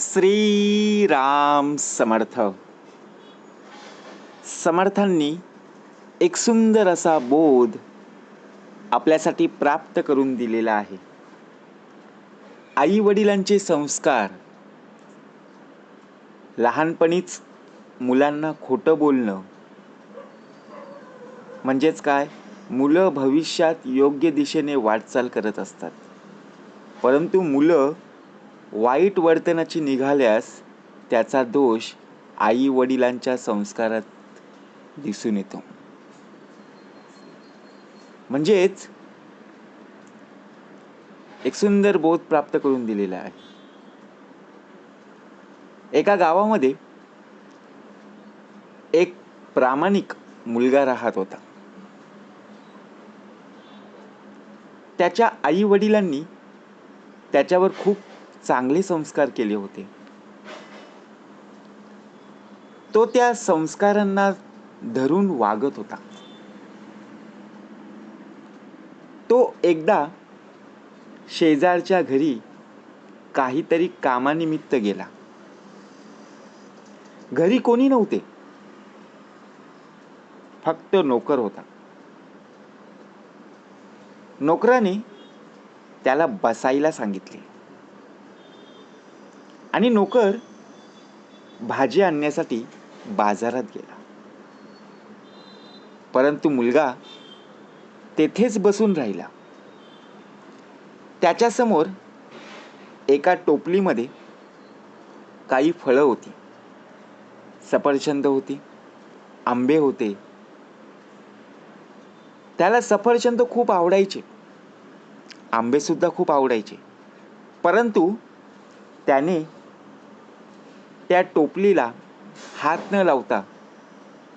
श्रीराम समर्थ. समर्थांनी एक सुंदर असा बोध आपल्यासाठी प्राप्त करून दिलेला आहे. आई वडिलांचे संस्कार लहानपणीच मुलांना खोटं बोलणं म्हणजेच काय? मुलं भविष्यात योग्य दिशेने वाटचाल करत असतात. परंतु मुलं वाईट वर्तनाची निघाल्यास त्याचा दोष आई वडिलांच्या संस्कारात दिसून येतो. म्हणजेच एक सुंदर बोध प्राप्त करून दिलेला आहे. एका गावामध्ये एक प्रामाणिक मुलगा राहत होता. त्याच्या आई वडिलांनी त्याच्यावर खूप चांगले संस्कार केले होते. तो त्या संस्कारांना धरून वागत होता. तो एकदा शेजारच्या घरी काहीतरी कामानिमित्त गेला. घरी कोणी नव्हते. फक्त नोकर होता. नोकराने त्याला बसायला सांगितले. आणि नोकर भाजी आणण्यासाठी बाजारात गेला. परंतु मुलगा तेथेच बसून राहिला. त्याच्यासमोर एका टोपलीमध्ये काही फळं होती. सफरचंद होती आंबे होते. त्याला सफरचंद खूप आवडायचे. आंबेसुद्धा खूप आवडायचे. परंतु त्याने त्या टोपलीला हात न लावता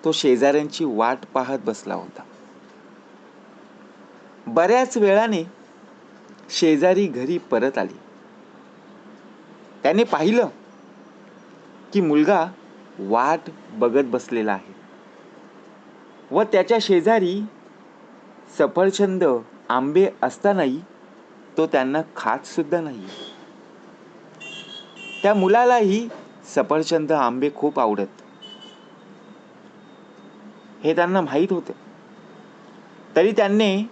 तो शेजाऱ्यांची वाट पाहत बसला होता. बऱ्याच वेळाने शेजारी घरी परत आली. त्याने पाहिलं की मुलगा वाट बघत बसलेला आहे व त्याच्या शेजारी सफरचंद आंबे असतानाही तो त्यांना खात सुद्धा नाही त्या मुलालाही सफरचंद आंबे खूप आवडत. हे त्यांना माहीत होते. तरी त्यांनी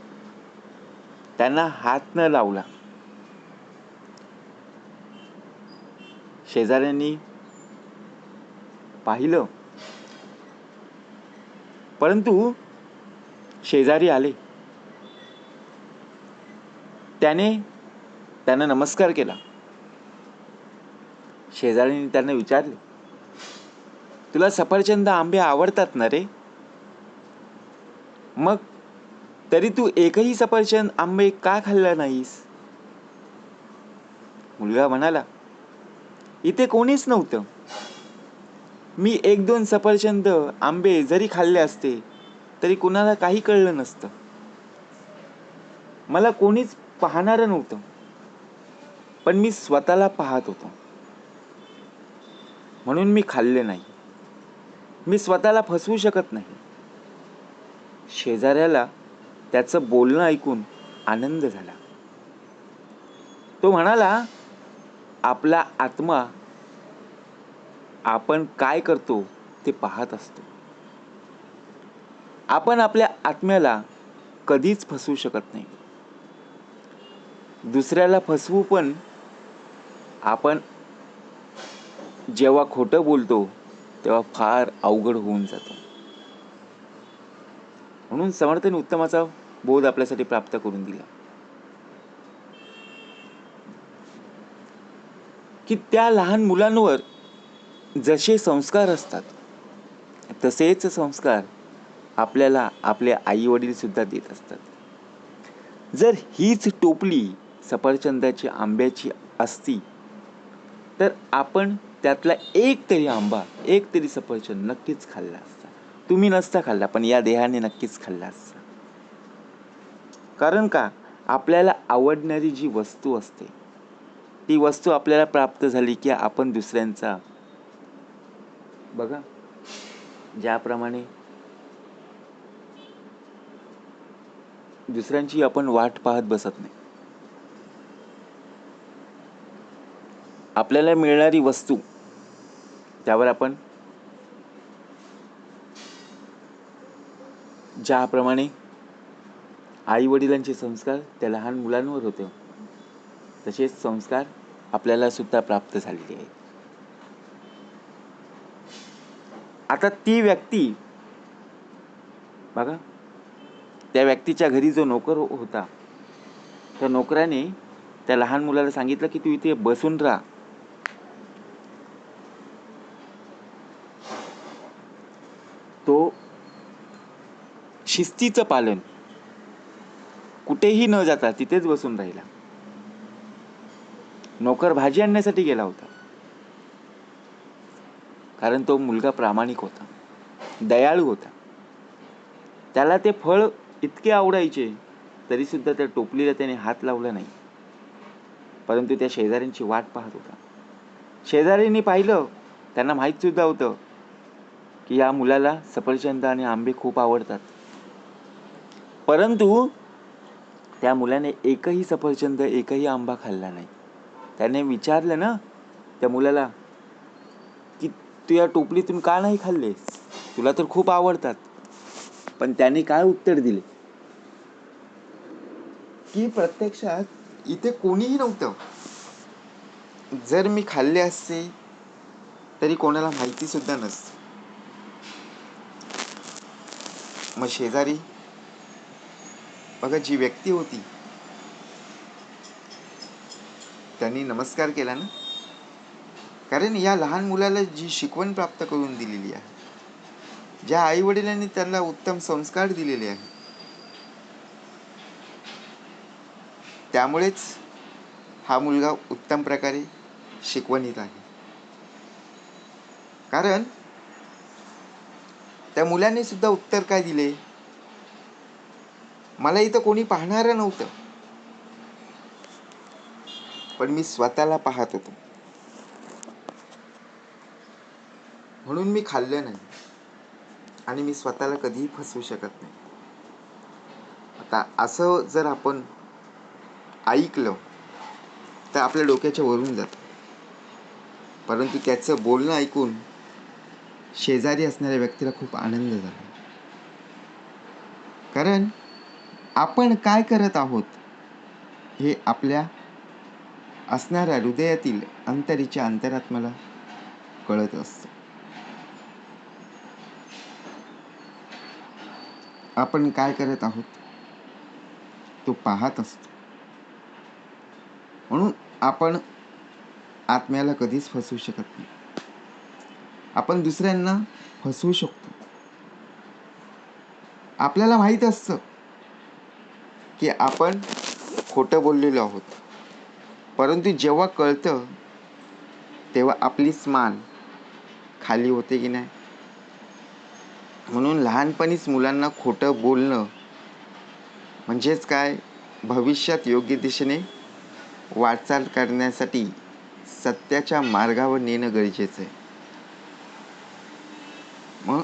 त्यांना हात न लावला. शेजाऱ्यांनी पाहिलं. परंतु शेजारी आले. त्याने त्यांना नमस्कार केला. शेजाऱ्यांनी त्यांना विचारले तुला सफरचंद आंबे आवडतात ना रे? मग तरी तू एकही सफरचंद आंबे का खाल्ला नाहीस? मुलगा म्हणाला इथे कोणीच नव्हतं. मी एक दोन सफरचंद आंबे जरी खाल्ले असते तरी कुणाला काही कळलं नसतं. मला कोणीच पाहणारं नव्हतं. पण मी स्वतःला पाहत होतो. म्हणून मी खाल्ले नाही. मी स्वतःला फसवू शकत नाही. शेजाऱ्याला त्याचं बोलणं ऐकून आनंद झाला. तो म्हणाला आपला आत्मा आपण काय करतो ते पाहत असतो. आपण आपल्या आत्म्याला कधीच फसवू शकत नाही. दुसऱ्याला फसवू पण आपण जेव्हा खोटं बोलतो तेव्हा फार अवघड होऊन जातं. म्हणून समर्थन उत्तमाचा बोध आपल्यासाठी प्राप्त करून दिला. की त्या लहान मुलांवर जसे संस्कार असतात तसेच संस्कार आपल्याला आपले आई वडील सुद्धा देत असतात. जर हीच टोपली सफरचंदाची आंब्याची असती तर आपण त्यातला एक तरी आंबा एक तरी सफरचंद नक्कीच खाल्ला असता. तुम्ही नसता खाल्ला पण या देहाने नक्कीच खाल्ला असता. कारण का? आपल्याला आवडणारी जी वस्तू असते ती वस्तू आपल्याला प्राप्त झाली की आपण दुसऱ्यांचा बघा ज्याप्रमाणे दुसऱ्यांची आपण वाट पाहत बसत नाही. आपल्याला मिळणारी वस्तू त्यावर आपण ज्याप्रमाणे आई वडिलांचे संस्कार त्या लहान मुलांवर होते तसेच संस्कार आपल्याला सुद्धा प्राप्त झालेले आहेत. आता ती व्यक्ती बघा त्या व्यक्तीच्या घरी जो नोकर होता त्या नोकराने त्या लहान मुलाला सांगितलं की तू इथे बसून राहा. तो शिस्तीचं पालन. कुठेही न जाता तिथेच बसून राहिला. नोकर भाजी आणण्यासाठी गेला होता. कारण तो मुलगा प्रामाणिक होता. दयाळू होता. त्याला ते फळ इतके आवडायचे तरी सुद्धा त्या टोपलीला त्याने हात लावला नाही. परंतु त्या शेजाऱ्यांची वाट पाहत होता. शेजाऱ्यांनी पाहिलं त्यांना माहीत सुद्धा होतं की या मुलाला सफरचंद आणि आंबे खूप आवडतात. परंतु त्या मुलाने एकही सफरचंद एकही आंबा खाल्ला नाही. त्याने विचारलं ना त्या मुलाला की तू या टोपलीतून का नाही खाल्लेस तुला तर खूप आवडतात. पण त्याने काय उत्तर दिले? की प्रत्यक्षात इथे कोणीही नव्हतं. जर मी खाल्ले असते तरी कोणाला माहिती सुद्धा नसते. मग शेजारी. बघा जी व्यक्ती होती त्यांनी नमस्कार केला ना? कारण या लहान मुलाला जी शिकवण प्राप्त करून दिलेली आहे ज्या आई वडिलांनी त्यांना उत्तम संस्कार दिलेले आहे त्यामुळेच हा मुलगा उत्तम प्रकारे शिकवणीत आहे. कारण त्या मुलाने सुद्धा उत्तर काय दिले? मला इथं कोणी पाहणारं नव्हतं. पण मी स्वतःला पाहत होतो. म्हणून मी खाल्लं नाही. आणि मी स्वतःला कधीही फसवू शकत नाही. आता असं जर आपण ऐकलं तर आपल्या डोक्याच्या वरून जातं. परंतु त्याचं बोलणं ऐकून शेजारी असणाऱ्या व्यक्तीला खूप आनंद झाला. कारण आपण काय करत आहोत हे आपल्या असणाऱ्या हृदयातील अंतरीच्या अंतरात्माला कळत असतं. आपण काय करत आहोत? तो पाहत असतो. म्हणून आपण आत्म्याला कधीच फसवू शकत नाही. आपण दुसऱ्यांना फसवू शकतो. आपल्याला माहीत असतं की आपण खोटं बोललेलो आहोत. परंतु जेव्हा कळतं तेव्हा आपलीच मान खाली होते की नाही? म्हणून लहानपणीच मुलांना खोटं बोलणं म्हणजेच काय? भविष्यात योग्य दिशेने वाटचाल करण्यासाठी सत्याच्या मार्गावर नेणं गरजेचं आहे. मग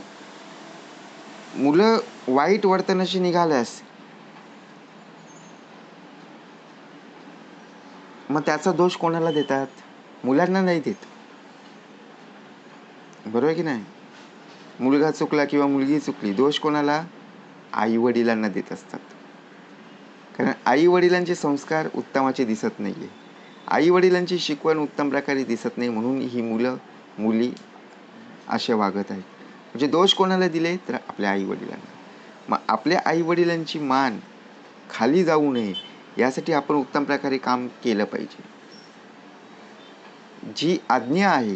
मुलं वाईट वर्तनाशी निघाल्यास मग त्याचा दोष कोणाला देतात? मुलांना नाही देत. बरोबर की नाही? मुलगा चुकला किंवा मुलगी चुकली दोष कोणाला? आई वडिलांना देत असतात. कारण आई वडिलांचे संस्कार उत्तमाचे दिसत नाही आहे आई वडिलांची शिकवण उत्तम प्रकारे दिसत नाही म्हणून ही मुलं मुली असे वागत आहेत. म्हणजे दोष कोणाला दिले तर आपल्या आई वडिलांना मग आपल्या आई वडिलांची मान खाली जाऊ नये यासाठी आपण उत्तम प्रकारे काम केलं पाहिजे. जी आज्ञा आहे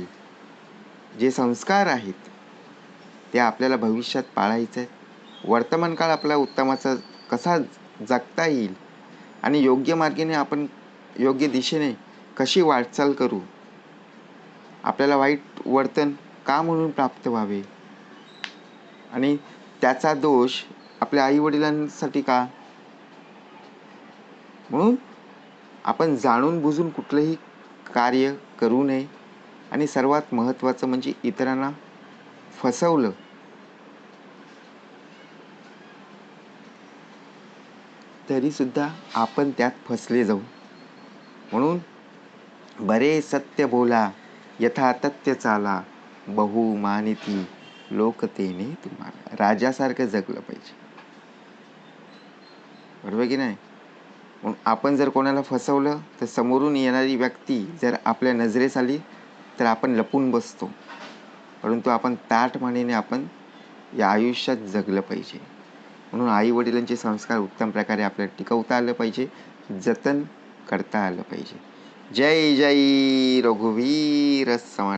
जे संस्कार आहेत ते आपल्याला भविष्यात पाळायचं आहे वर्तमान काळ आपला उत्तमाचा कसा जगता येईल आणि योग्य मार्गाने आपण योग्य दिशेने कशी वाटचाल करू? आपल्याला वाईट वर्तन का म्हणून प्राप्त व्हावे? आणि त्याचा दोष आपल्या आईवडिलांसाठी का? म्हणून आपण जाणून बुजून कुठलंही कार्य करू नये. आणि सर्वात महत्त्वाचं म्हणजे इतरांना फसवलं. तरीसुद्धा आपण त्यात फसले जाऊ. म्हणून बरे सत्य बोला यथा तथ्य चाला बहु मानिती लोकतेने तुम्हाला राजासारखं जगलं पाहिजे. बरोबर की नाही? मग आपण जर कोणाला फसवलं तर समोरून येणारी व्यक्ती जर आपल्या नजरेस आली तर आपण लपून बसतो. परंतु आपण ताटमानेने आपण या आयुष्यात जगलं पाहिजे. म्हणून आई वडिलांचे संस्कार उत्तम प्रकारे आपल्याला टिकवता आलं पाहिजे जतन करता आलं पाहिजे. जय जय रघुवीर समा